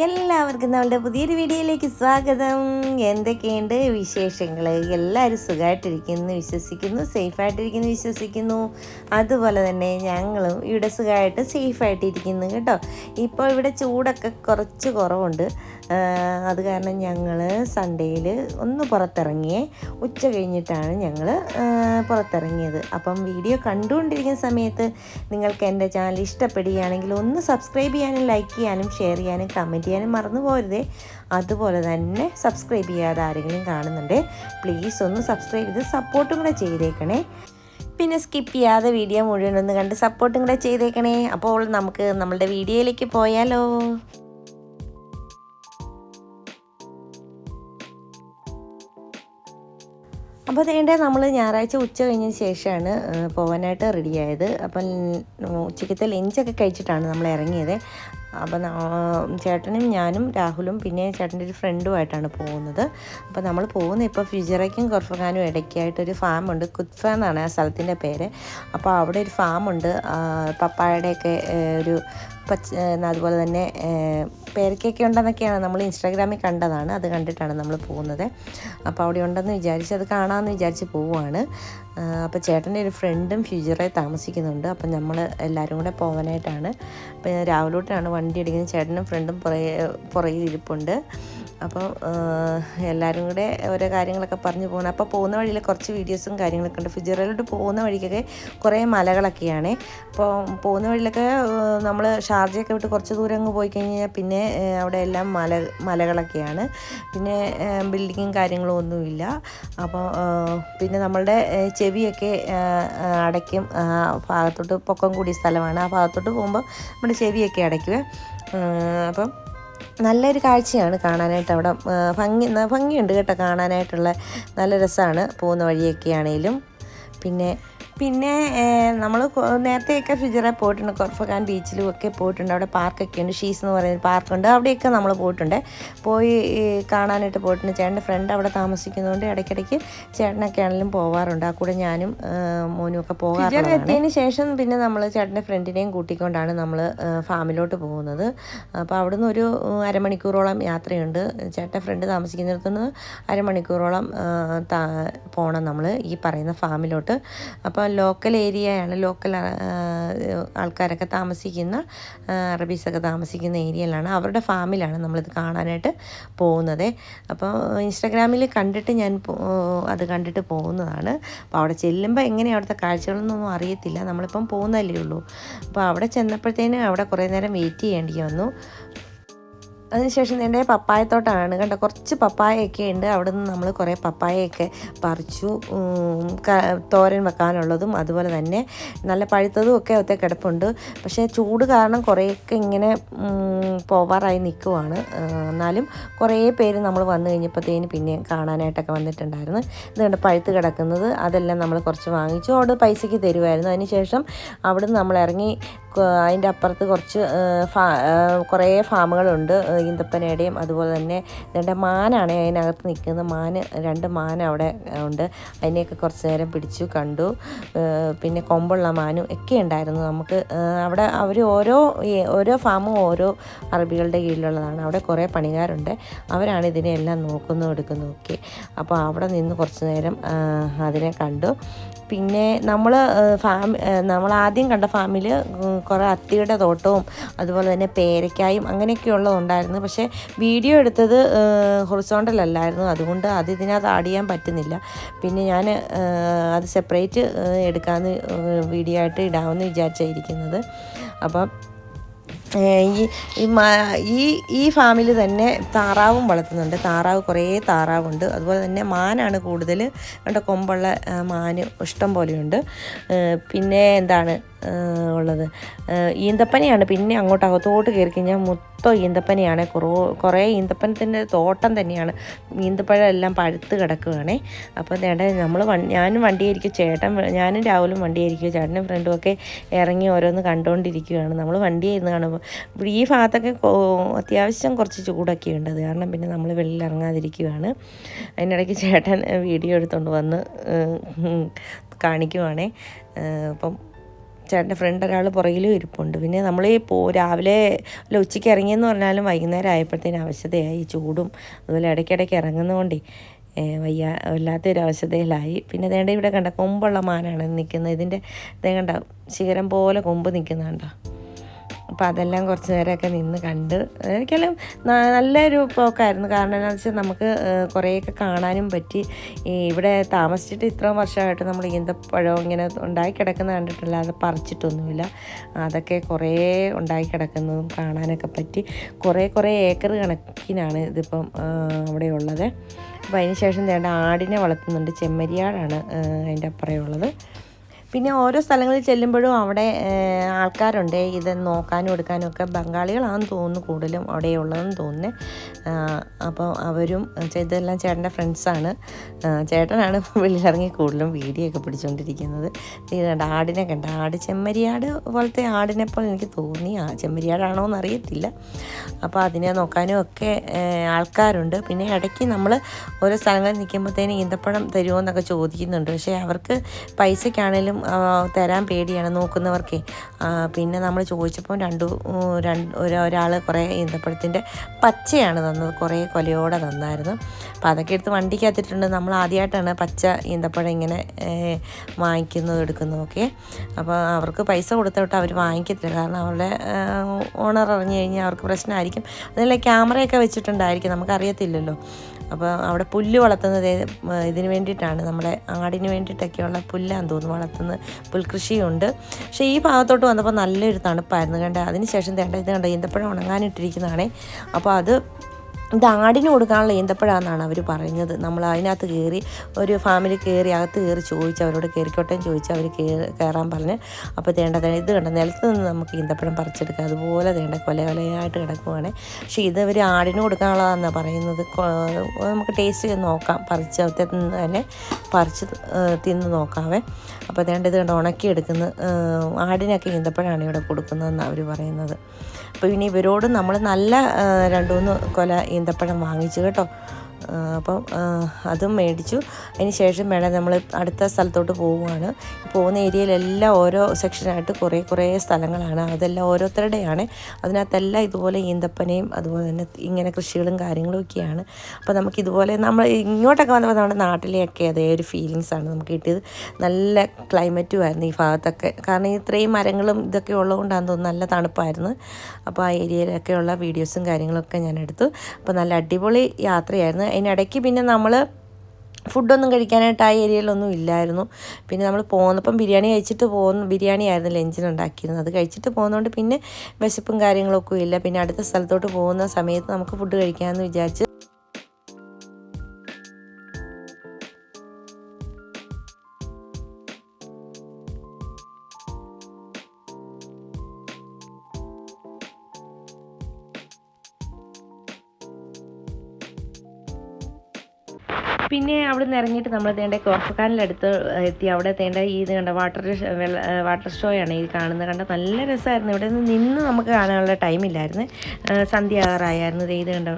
എല്ലാവർക്കും നമ്മുടെ പുതിയൊരു വീഡിയോയിലേക്ക് സ്വാഗതം. എന്തൊക്കെയുണ്ട് വിശേഷങ്ങൾ എല്ലാവരും സുഖമായിട്ടിരിക്കുന്നു വിശ്വസിക്കുന്നു സേഫായിട്ടിരിക്കുന്നു വിശ്വസിക്കുന്നു. അതുപോലെ തന്നെ ഞങ്ങളും ഇവിടെ സുഖമായിട്ട് സേഫായിട്ടിരിക്കുന്നു കേട്ടോ. ഇപ്പോൾ ഇവിടെ ചൂടൊക്കെ കുറച്ച് കുറവുണ്ട്. അത് കാരണം ഞങ്ങൾ സൺഡേയിൽ ഒന്ന് പുറത്തിറങ്ങിയേ. ഉച്ച കഴിഞ്ഞിട്ടാണ് ഞങ്ങൾ പുറത്തിറങ്ങിയത്. അപ്പം വീഡിയോ കണ്ടുകൊണ്ടിരിക്കുന്ന സമയത്ത് നിങ്ങൾക്ക് എന്റെ ചാനൽ ഇഷ്ടപ്പെടുകയാണെങ്കിൽ ഒന്ന് സബ്സ്ക്രൈബ് ചെയ്യാനും ലൈക്ക് ചെയ്യാനും ഷെയർ ചെയ്യാനും കമന്റ് ചെയ്യാനും മറന്നു പോരുതേ. അതുപോലെ തന്നെ സബ്സ്ക്രൈബ് ചെയ്യാതെ ആരെങ്കിലും കാണുന്നുണ്ട് പ്ലീസ് ഒന്ന് സബ്സ്ക്രൈബ് ചെയ്ത് സപ്പോർട്ടും കൂടെ ചെയ്തേക്കണേ. പിന്നെ സ്കിപ്പ് ചെയ്യാതെ വീഡിയോ മുഴുവൻ ഒന്ന് കണ്ട് സപ്പോർട്ടും കൂടെ ചെയ്തേക്കണേ. അപ്പോൾ നമുക്ക് നമ്മളുടെ വീഡിയോയിലേക്ക് പോയാലോ. അപ്പോൾ അതേണ്ട നമ്മൾ ഞായറാഴ്ച ഉച്ച കഴിഞ്ഞതിന് ശേഷമാണ് പോകാനായിട്ട് റെഡിയായത്. അപ്പം ഉച്ചയ്ക്കത്തെ ലഞ്ചൊക്കെ കഴിച്ചിട്ടാണ് നമ്മൾ ഇറങ്ങിയത്. അപ്പം ചേട്ടനും ഞാനും രാഹുലും പിന്നെ ചേട്ടന്റെ ഒരു ഫ്രണ്ടുമായിട്ടാണ് പോകുന്നത്. അപ്പം നമ്മൾ പോകുന്ന ഇപ്പോൾ ഫിജറയ്ക്കും കൊർഫഖാനും ഇടയ്ക്കായിട്ടൊരു ഫാമുണ്ട് കുത്ഫ എന്നാണ് ആ സ്ഥലത്തിന്റെ പേര്. അപ്പോൾ അവിടെ ഒരു ഫാമുണ്ട് പപ്പായുടെയൊക്കെ ഒരു പച്ച അതുപോലെ തന്നെ പേരക്കൊക്കെ ഉണ്ടെന്നൊക്കെയാണ് നമ്മൾ ഇൻസ്റ്റാഗ്രാമിൽ കണ്ടതാണ്. അത് കണ്ടിട്ടാണ് നമ്മൾ പോകുന്നത്. അപ്പോൾ അവിടെ ഉണ്ടെന്ന് വിചാരിച്ച് അത് കാണാമെന്ന് വിചാരിച്ച് പോവുകയാണ്. അപ്പോൾ ചേട്ടന്റെ ഒരു ഫ്രണ്ടും ഫ്യൂച്ചറെ താമസിക്കുന്നുണ്ട്. അപ്പം നമ്മൾ എല്ലാവരും കൂടെ പോകാനായിട്ടാണ് അപ്പോൾ രാവിലോട്ടാണ് വണ്ടി എടുക്കുന്നത്. ചേട്ടനും ഫ്രണ്ടും പുറകെ പുറകിൽ ഇരിപ്പുണ്ട്. അപ്പോൾ എല്ലാവരും കൂടെ ഓരോ കാര്യങ്ങളൊക്കെ പറഞ്ഞു പോകണം അപ്പോൾ പോകുന്ന വഴിയിൽ കുറച്ച് വീഡിയോസും കാര്യങ്ങളൊക്കെ ഉണ്ട്. ഫിജറയിലോട്ട് പോകുന്ന വഴിക്കൊക്കെ കുറേ മലകളൊക്കെയാണ്. അപ്പോൾ പോകുന്ന വഴിയിലൊക്കെ നമ്മൾ ഷാർജയൊക്കെ വിട്ട് കുറച്ച് ദൂരം അങ്ങ് പോയി കഴിഞ്ഞാൽ പിന്നെ അവിടെ എല്ലാം മല മലകളൊക്കെയാണ്. പിന്നെ ബിൽഡിങ്ങും കാര്യങ്ങളും ഒന്നുമില്ല. അപ്പോൾ പിന്നെ നമ്മളുടെ ചെവിയൊക്കെ അടയ്ക്കും. ഭാഗത്തോട്ട് പൊക്കം കൂടിയ സ്ഥലമാണ്. ആ ഭാഗത്തോട്ട് പോകുമ്പോൾ നമ്മുടെ ചെവിയൊക്കെ അടയ്ക്കുക. അപ്പം നല്ലൊരു കാഴ്ചയാണ് കാണാനായിട്ട് അവിടെ ഭംഗി ഭംഗിയുണ്ട് കേട്ടോ കാണാനായിട്ടുള്ള. നല്ല രസമാണ് പോകുന്ന വഴിയൊക്കെ ആണെങ്കിലും. പിന്നെ പിന്നെ നമ്മൾ നേരത്തെയൊക്കെ ഫിജറെ പോയിട്ടുണ്ട്. കൊർഫഖാൻ ബീച്ചിലും ഒക്കെ പോയിട്ടുണ്ട്. അവിടെ പാർക്കൊക്കെ ഉണ്ട്. ഷീസ് എന്ന് പറയുന്ന പാർക്കുണ്ട്. അവിടെയൊക്കെ നമ്മൾ പോയിട്ടുണ്ട്. പോയി കാണാനായിട്ട് പോയിട്ടുണ്ട്. ചേട്ടന്റെ ഫ്രണ്ട് അവിടെ താമസിക്കുന്നതുകൊണ്ട് ഇടയ്ക്കിടയ്ക്ക് ചേട്ടനൊക്കെ ആണെങ്കിലും പോവാറുണ്ട്. ആ കൂടെ ഞാനും മോനും ഒക്കെ പോകാറുണ്ട് എത്തിയതിന് ശേഷം പിന്നെ നമ്മൾ ചേട്ടന്റെ ഫ്രണ്ടിനെയും കൂട്ടിക്കൊണ്ടാണ് നമ്മൾ ഫാമിലോട്ട് പോകുന്നത്. അപ്പോൾ അവിടുന്ന് ഒരു അരമണിക്കൂറോളം യാത്രയുണ്ട്. ചേട്ടന്റെ ഫ്രണ്ട് താമസിക്കുന്നിടത്തുനിന്ന് അരമണിക്കൂറോളം പോകണം നമ്മൾ ഈ പറയുന്ന ഫാമിലോട്ട്. അപ്പോൾ ലോക്കൽ ഏരിയയാണ് ലോക്കൽ ആൾക്കാരൊക്കെ താമസിക്കുന്ന അറബീസൊക്കെ താമസിക്കുന്ന ഏരിയയിലാണ്. അവരുടെ ഫാമിലാണ് നമ്മളിത് കാണാനായിട്ട് പോകുന്നത്. അപ്പോൾ ഇൻസ്റ്റാഗ്രാമിൽ കണ്ടിട്ട് ഞാൻ അത് കണ്ടിട്ട് പോകുന്നതാണ്. അപ്പോൾ അവിടെ ചെല്ലുമ്പോൾ എങ്ങനെയാണ് അവിടുത്തെ കാഴ്ചകളൊന്നും അറിയത്തില്ല. നമ്മളിപ്പം പോകുന്നതല്ലേ ഉള്ളൂ. അപ്പോൾ അവിടെ ചെന്നപ്പോഴത്തേനും അവിടെ കുറേ നേരം വെയിറ്റ് ചെയ്യേണ്ടി വന്നു. അതിനുശേഷം എന്റെ പപ്പായത്തോട്ടാണ് കണ്ട കുറച്ച് പപ്പായയൊക്കെ ഉണ്ട്. അവിടെ നിന്ന് നമ്മൾ കുറേ പപ്പായയൊക്കെ പറിച്ചു തോരൻ വെക്കാനുള്ളതും അതുപോലെ തന്നെ നല്ല പഴുത്തതും ഒക്കെ ഒത്തേ കിടപ്പുണ്ട്. പക്ഷേ ചൂട് കാരണം കുറേയൊക്കെ ഇങ്ങനെ പോവാറായി നിൽക്കുവാണ്. എന്നാലും കുറേ പേര് നമ്മൾ വന്നു കഴിഞ്ഞപ്പോഴത്തേന് പിന്നെ കാണാനായിട്ടൊക്കെ വന്നിട്ടുണ്ടായിരുന്നു. ഇത് കണ്ട് പഴുത്ത് കിടക്കുന്നത് അതെല്ലാം നമ്മൾ കുറച്ച് വാങ്ങിച്ചു. അവിടെ പൈസയ്ക്ക് തരുമായിരുന്നു അതിനുശേഷം അവിടെ നിന്ന് നമ്മൾ ഇറങ്ങി അതിന്റെ അപ്പുറത്ത് കുറച്ച് ഫാ കുറേ ഫാമുകളുണ്ട്. ഈന്തപ്പനയുടെയും അതുപോലെ തന്നെ രണ്ട് മാനാണ് അതിനകത്ത് നിൽക്കുന്ന മാന് രണ്ട് മാൻ അവിടെ ഉണ്ട്. അതിനെയൊക്കെ കുറച്ച് നേരം പിടിച്ചു കണ്ടു. പിന്നെ കൊമ്പുള്ള മാനും ഒക്കെ ഉണ്ടായിരുന്നു. നമുക്ക് അവിടെ അവർ ഓരോ ഓരോ ഫാമും ഓരോ അറബികളുടെ കീഴിലുള്ളതാണ്. അവിടെ കുറേ പണികാരുണ്ട് അവരാണ് ഇതിനെല്ലാം നോക്കുന്നു എടുക്കുന്നു ഒക്കെ. അപ്പോൾ അവിടെ നിന്ന് കുറച്ച് നേരം അതിനെ കണ്ടു. പിന്നെ നമ്മൾ ഫാമി നമ്മൾ ആദ്യം കണ്ട ഫാമിൽ കുറേ അത്തിയുടെ തോട്ടവും അതുപോലെ തന്നെ പേരയ്ക്കായും അങ്ങനെയൊക്കെയുള്ളത് ഉണ്ടായിരുന്നു പക്ഷേ വീഡിയോ എടുത്തത് ഹൊറിസോണ്ടൽ അല്ലായിരുന്നു അതുകൊണ്ട് അത് ഇതിനകത്ത് ആഡ് ചെയ്യാൻ പറ്റുന്നില്ല. പിന്നെ ഞാൻ അത് സെപ്പറേറ്റ് എടുക്കാമെന്ന് വീഡിയോ ആയിട്ട് ഇടാമെന്ന് വിചാരിച്ചായിരിക്കുന്നത് അപ്പം ഈ ഈ ഈ ഫാമിൽ തന്നെ താറാവും വളർത്തുന്നുണ്ട്. താറാവ് കുറേ താറാവുണ്ട്. അതുപോലെ തന്നെ മാനാണ് കൂടുതൽ. കണ്ട കൊമ്പുള്ള മാന് ഇഷ്ടം പോലെയുണ്ട്. പിന്നെ എന്താണ്? ഉള്ളത്. ഈന്തപ്പനയാണ്. പിന്നെ അങ്ങോട്ട് അകത്തോട്ട് കയറി കഴിഞ്ഞാൽ മൊത്തം ഈന്തപ്പനയാണ്. കുറേ കുറേ ഈന്തപ്പനത്തിന്റെ തോട്ടം തന്നെയാണ്. ഈന്തപ്പഴം എല്ലാം പഴുത്ത് കിടക്കുകയാണേ അപ്പോൾ നേടെ നമ്മൾ ഞാനും വണ്ടിയായിരിക്കും. ചേട്ടൻ ഞാനും രാഹുലും വണ്ടിയായിരിക്കും. ചേട്ടനും ഫ്രണ്ടും ഒക്കെ ഇറങ്ങി ഓരോന്ന് കണ്ടുകൊണ്ടിരിക്കുകയാണ്. നമ്മൾ വണ്ടിയായിരുന്നു കാണുമ്പോൾ. ഈ ഭാഗത്തൊക്കെ അത്യാവശ്യം കുറച്ച് ചൂടൊക്കെ ഉണ്ട്. കാരണം പിന്നെ നമ്മൾ വെളിയിൽ ഇറങ്ങാതിരിക്കുകയാണ്. അതിനിടയ്ക്ക് ചേട്ടൻ വീഡിയോ എടുത്തുകൊണ്ട് വന്ന് കാണിക്കുവാണേ. അപ്പം ചേട്ടന്റെ ഫ്രണ്ട് ഒരാൾ പുറകിലും ഇരിപ്പുണ്ട്. പിന്നെ നമ്മൾ ഈ പോ രാവിലെ അല്ല ഉച്ചയ്ക്ക് ഇറങ്ങിയെന്ന് പറഞ്ഞാലും വൈകുന്നേരം ആയപ്പോഴത്തേന് അവശതയായി ചൂടും. അതുപോലെ ഇടയ്ക്കിടയ്ക്ക് ഇറങ്ങുന്നതുകൊണ്ടേ വയ്യ വല്ലാത്തൊരു അവശതയിലായി പിന്നെ ദേണ്ട ഇവിടെ കണ്ട കൊമ്പുള്ള മാനാണ് നിൽക്കുന്നത് ഇതിന്റെ കണ്ട ശിഖരം പോലെ കൊമ്പ് നിൽക്കുന്ന കണ്ടോ അപ്പോൾ അതെല്ലാം കുറച്ച് നേരമൊക്കെ നിന്ന് കണ്ട് എനിക്കെല്ലാം നല്ലൊരു പോക്കായിരുന്നു. കാരണം എന്താണെന്ന് വെച്ചാൽ നമുക്ക് കുറേയൊക്കെ കാണാനും പറ്റി. ഇവിടെ താമസിച്ചിട്ട് ഇത്രയും വർഷമായിട്ട് നമ്മൾ ഈന്തപ്പഴം ഇങ്ങനെ ഉണ്ടായി കിടക്കുന്ന കണ്ടിട്ടില്ല. അത് പറിച്ചിട്ടൊന്നുമില്ല. അതൊക്കെ കുറേ ഉണ്ടായി കിടക്കുന്നതും കാണാനൊക്കെ പറ്റി. കുറേ കുറേ ഏക്കർ കണക്കിനാണ് ഇതിപ്പം അവിടെ ഉള്ളത്. അപ്പോൾ അതിന് ശേഷം ചേട്ടൻ ആടിനെ വളർത്തുന്നുണ്ട്. ചെമ്മരിയാടാണ് അതിന്റെ അപ്പുറമുള്ളത് പിന്നെ ഓരോ സ്ഥലങ്ങളിൽ ചെല്ലുമ്പോഴും അവിടെ ആൾക്കാരുണ്ട്. ഇത് നോക്കാനും എടുക്കാനും ഒക്കെ ബംഗാളികളാണെന്ന് തോന്നുന്നു കൂടുതലും അവിടെ ഉള്ളതെന്ന് തോന്നുന്നു അപ്പോൾ അവരും ചെയ്തതെല്ലാം ചേട്ടന്റെ ഫ്രണ്ട്സാണ്. ചേട്ടനാണ് വെളിയിലിറങ്ങി കൂടുതലും വീഡിയോ ഒക്കെ പിടിച്ചുകൊണ്ടിരിക്കുന്നത് കണ്ട ആടിനെ കണ്ട. ആട് ചെമ്മരിയാട് പോലത്തെ ആടിനെ പോലെ എനിക്ക് തോന്നി. ആ ചെമ്മരിയാടാണോ എന്ന് അറിയത്തില്ല അപ്പോൾ അതിനെ നോക്കാനും ഒക്കെ ആൾക്കാരുണ്ട്. പിന്നെ ഇടയ്ക്ക് നമ്മൾ ഓരോ സ്ഥലങ്ങളിൽ നിൽക്കുമ്പോഴത്തേനും ഈന്തപ്പഴം തരുമോ എന്നൊക്കെ ചോദിക്കുന്നുണ്ട്. പക്ഷേ അവർക്ക് പൈസയ്ക്കാണേലും തരാൻ പേടിയാണ് നോക്കുന്നവർക്കേ. പിന്നെ നമ്മൾ ചോദിച്ചപ്പോൾ രണ്ടു രണ്ട് ഒരു ഒരാൾ കുറേ ഈന്തപ്പഴത്തിന്റെ പച്ചയാണ് തന്നത്. കുറേ കൊലയോടെ തന്നായിരുന്നു. അപ്പം അതൊക്കെ എടുത്ത് വണ്ടിക്കകത്തിട്ടുണ്ട്. നമ്മൾ ആദ്യമായിട്ടാണ് പച്ച ഈന്തപ്പഴം ഇങ്ങനെ വാങ്ങിക്കുന്നതും എടുക്കുന്നതൊക്കെ അപ്പോൾ അവർക്ക് പൈസ കൊടുത്തോട്ട് അവർ വാങ്ങിക്കത്തില്ല. കാരണം അവരുടെ ഓണർ അറിഞ്ഞു കഴിഞ്ഞാൽ അവർക്ക് പ്രശ്നമായിരിക്കും. അതിലെ ക്യാമറയൊക്കെ വെച്ചിട്ടുണ്ടായിരിക്കും. നമുക്കറിയത്തില്ലല്ലോ. അപ്പോൾ അവിടെ പുല്ല് വളർത്തുന്നത് ഇതിന് വേണ്ടിയിട്ടാണ്. നമ്മുടെ ആടിന് വേണ്ടിയിട്ടൊക്കെയുള്ള പുല്ലാന്ന് തോന്നുന്നു വളർത്തുന്നത്. പുൽകൃഷിയുണ്ട് പക്ഷേ ഈ ഭാഗത്തോട്ട് വന്നപ്പോൾ നല്ലൊരു തണുപ്പായിരുന്നു. കണ്ടേ? അതിന് ശേഷം തേണ്ട ഇത് കണ്ട? ഈന്തപ്പഴം ഉണങ്ങാനിട്ടിരിക്കുന്നതാണേ. അപ്പോൾ അത് ആടിന് കൊടുക്കാനുള്ള ഈന്തപ്പഴാണെന്നാണ് അവർ പറയുന്നത്. നമ്മൾ അതിനകത്ത് കയറി ഒരു ഫാമിലി കയറി അകത്ത് കയറി ചോദിച്ചു അവരോട് കയറിക്കോട്ടെ ചോദിച്ച് അവർ കയറി കയറാൻ പറഞ്ഞ് അപ്പോൾ തേണ്ട ദേ ഇത് കണ്ട നിലത്ത് നിന്ന് നമുക്ക് ഈന്തപ്പഴം പറിച്ചെടുക്കാം. അതുപോലെ തേണ്ട കൊല കൊലയായിട്ട് കിടക്കുവാണ്. പക്ഷേ ഇത് അവർ ആടിന് കൊടുക്കാനുള്ളതാണെന്നാണ് പറയുന്നത്. നമുക്ക് ടേസ്റ്റ് ചെയ്ത് നോക്കാം. പറിച്ച് തന്നെ പറിച്ച് തിന്ന് നോക്കാവേ. അപ്പോൾ തേണ്ട ഇത് കണ്ട് ഉണക്കിയെടുക്കുന്ന ഏഹ് ആടിനൊക്കെ ഈന്തപ്പഴമാണ് ഇവിടെ കൊടുക്കുന്നതെന്നാണ് അവർ പറയുന്നത്. അപ്പോൾ ഇനി ഇവരോട് നമ്മൾ നല്ല രണ്ട് മൂന്ന് കൊല ഈന്തപ്പഴം വാങ്ങിച്ചു കേട്ടോ. അപ്പം അതും മേടിച്ചു. അതിന് ശേഷം വേണം നമ്മൾ അടുത്ത സ്ഥലത്തോട്ട് പോവുകയാണ്. പോകുന്ന ഏരിയയിലെല്ലാം ഓരോ സെക്ഷനായിട്ട് കുറേ കുറേ സ്ഥലങ്ങളാണ്. അതെല്ലാം ഓരോരുത്തരുടെയാണ്. അതിനകത്തെല്ലാം ഇതുപോലെ ഈന്തപ്പനയും അതുപോലെ തന്നെ ഇങ്ങനെ കൃഷികളും കാര്യങ്ങളും ഒക്കെയാണ് അപ്പോൾ നമുക്ക് ഇതുപോലെ നമ്മൾ ഇങ്ങോട്ടൊക്കെ വന്നപ്പോൾ നമ്മുടെ നാട്ടിലെയൊക്കെ അതേ ഒരു ഫീലിങ്സാണ് നമുക്ക് കിട്ടിയത്. നല്ല ക്ലൈമറ്റും ആയിരുന്നു ഈ ഭാഗത്തൊക്കെ. കാരണം ഇത്രയും മരങ്ങളും ഇതൊക്കെ ഉള്ളതുകൊണ്ടാണെന്ന് തോന്നുന്നു നല്ല തണുപ്പായിരുന്നു. അപ്പോൾ ആ ഏരിയയിലൊക്കെയുള്ള വീഡിയോസും കാര്യങ്ങളൊക്കെ ഞാൻ എടുത്തു. അപ്പോൾ നല്ല അടിപൊളി യാത്രയായിരുന്നു. അതിനിടയ്ക്ക് പിന്നെ നമ്മൾ ഫുഡൊന്നും കഴിക്കാനായിട്ട് ആ ഏരിയയിലൊന്നും ഇല്ലായിരുന്നു. പിന്നെ നമ്മൾ പോന്നപ്പം ബിരിയാണി കഴിച്ചിട്ട് പോകുന്ന ബിരിയാണി ആയിരുന്നു ലഞ്ചിന് ഉണ്ടാക്കിയിരുന്നത്. അത് കഴിച്ചിട്ട് പോകുന്നതുകൊണ്ട് പിന്നെ വിശപ്പും കാര്യങ്ങളൊക്കെ ഇല്ല. പിന്നെ അടുത്ത സ്ഥലത്തോട്ട് പോകുന്ന സമയത്ത് നമുക്ക് ഫുഡ് കഴിക്കാമെന്ന് വിചാരിച്ച് പിന്നെ അവിടെ നിന്ന് ഇറങ്ങിയിട്ട് നമ്മൾ തേണ്ട കോർഫക്കാനിലടുത്ത് എത്തി. അവിടെ തേണ്ട ഈ കണ്ട വാട്ടർ വാട്ടർ ഷോ ആണ് ഈ കാണുന്നത്. കണ്ട നല്ല രസമായിരുന്നു ഇവിടെ നിന്ന് നിന്ന് നമുക്ക് കാണാനുള്ള ടൈമില്ലായിരുന്നു സന്ധ്യ ആറായിരുന്നു ഇത് കണ്ട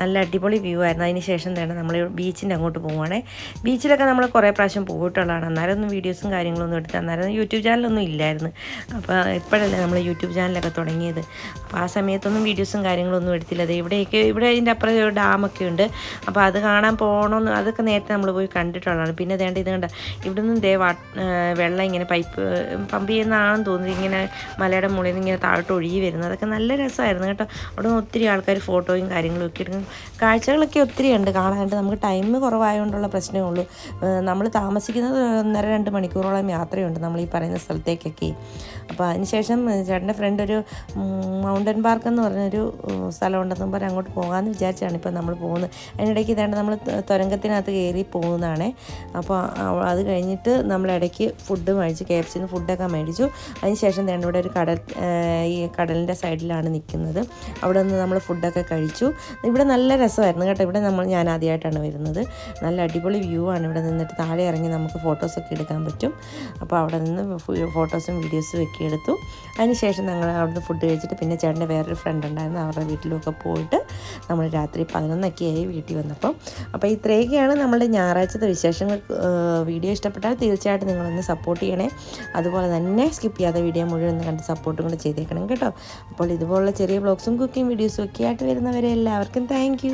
നല്ല അടിപൊളി വ്യൂ ആയിരുന്നു. അതിന് ശേഷം തേണ്ട നമ്മൾ ബീച്ചിന്റെ അങ്ങോട്ട് പോവുകയാണേ ബീച്ചിലൊക്കെ നമ്മൾ കുറേ പ്രാവശ്യം പോയിട്ടുള്ളതാണ്. അന്നേരം ഒന്നും വീഡിയോസും കാര്യങ്ങളൊന്നും എടുത്ത് അന്നേരം യൂട്യൂബ് ചാനലൊന്നും ഇല്ലായിരുന്നു. അപ്പോൾ ഇപ്പോഴല്ലേ നമ്മൾ യൂട്യൂബ് ചാനലൊക്കെ തുടങ്ങിയത്. അപ്പോൾ ആ സമയത്തൊന്നും വീഡിയോസും കാര്യങ്ങളൊന്നും എടുത്തില്ല. ദേ ഇവിടെയൊക്കെ ഇവിടെ ഇതിന്റെ അപ്പുറം ഡാമൊക്കെ ഉണ്ട്. അപ്പോൾ അത് കാണാൻ പോകണമെന്ന് അതൊക്കെ നേരത്തെ നമ്മൾ പോയി കണ്ടിട്ടുള്ളതാണ്. പിന്നെ വേണ്ട ഇത് കണ്ട? ഇവിടെ നിന്ന് ദേ വെള്ളം ഇങ്ങനെ പൈപ്പ് പമ്പ് ചെയ്യുന്നതാണെന്ന് തോന്നുന്നു. ഇങ്ങനെ മലയുടെ മുകളിൽ നിന്ന് ഇങ്ങനെ താഴോട്ട് ഒഴുകി വരുന്നത് അതൊക്കെ നല്ല രസമായിരുന്നു കേട്ടോ. അവിടെ ഒത്തിരി ആൾക്കാർ ഫോട്ടോയും കാര്യങ്ങളും ഒക്കെ എടുക്കും. കാഴ്ചകളൊക്കെ ഒത്തിരി ഉണ്ട്. കാണാനായിട്ട് നമുക്ക് ടൈം കുറവായതുകൊണ്ടുള്ള പ്രശ്നമേ ഉള്ളൂ. നമ്മൾ താമസിക്കുന്നത് ഒന്നര രണ്ട് മണിക്കൂറോളം യാത്രയുണ്ട് നമ്മൾ ഈ പറയുന്ന സ്ഥലത്തേക്കൊക്കെ. അപ്പോൾ അതിനുശേഷം ചേട്ടന്റെ ഫ്രണ്ട് ഒരു മൗണ്ടൻ പാർക്ക് എന്ന് പറഞ്ഞൊരു സ്ഥലമുണ്ടെന്നും പറഞ്ഞ് അങ്ങോട്ട് പോകാമെന്ന് വിചാരിച്ചാണ് ഇപ്പോൾ നമ്മൾ പോകുന്നത്. അതിനിടയ്ക്ക് ഇതാണ്ട് നമ്മൾ തുരങ്കത്തിനകത്ത് കയറി പോകുന്നതാണ്. അപ്പോൾ അത് കഴിഞ്ഞിട്ട് നമ്മൾ ഇടയ്ക്ക് ഫുഡ് മേടിച്ചു കെ എഫ് സിന്ന് ഫുഡൊക്കെ മേടിച്ചു. അതിനുശേഷം തന്നെ ഇവിടെ ഒരു കടൽ ഈ കടലിന്റെ സൈഡിലാണ് നിൽക്കുന്നത്. അവിടെ നിന്ന് നമ്മൾ ഫുഡൊക്കെ കഴിച്ചു. ഇവിടെ നല്ല രസമായിരുന്നു കേട്ടോ. ഇവിടെ നമ്മൾ ഞാൻ ആദ്യമായിട്ടാണ് വരുന്നത്. നല്ല അടിപൊളി വ്യൂ ആണ് ഇവിടെ നിന്നിട്ട്. താഴെ ഇറങ്ങി നമുക്ക് ഫോട്ടോസൊക്കെ എടുക്കാൻ പറ്റും. അപ്പോൾ അവിടെ നിന്ന് ഫോട്ടോസും വീഡിയോസും ഒക്കെ എടുത്തു. അതിനുശേഷം ഞങ്ങൾ അവിടുന്ന് ഫുഡ് കഴിച്ചിട്ട് പിന്നെ ചേട്ടന്റെ വേറൊരു ഫ്രണ്ട് ഉണ്ടായിരുന്നു. അവരുടെ വീട്ടിലൊക്കെ പോയിട്ട് നമ്മൾ രാത്രി പതിനൊന്നൊക്കെയായി വീട്ടിൽ വന്നപ്പം. അപ്പോൾ ഇത്രയൊക്കെയാണ് നമ്മളുടെ ഞായറാഴ്ചത്തെ വിശേഷങ്ങൾ വീഡിയോ ഇഷ്ടപ്പെട്ടാൽ തീർച്ചയായിട്ടും നിങ്ങളൊന്ന് സപ്പോർട്ട് ചെയ്യണേ. അതുപോലെ തന്നെ സ്കിപ്പ് ചെയ്യാതെ വീഡിയോ മുഴുവൻ ഒന്ന് കണ്ട് സപ്പോർട്ടും കൂടെ ചെയ്തേക്കണം കേട്ടോ. അപ്പോൾ ഇതുപോലുള്ള ചെറിയ ബ്ലോഗ്സും കുക്കിംഗ് വീഡിയോസും ഒക്കെ ആയിട്ട് വരുന്നവരെ എല്ലാവർക്കും താങ്ക്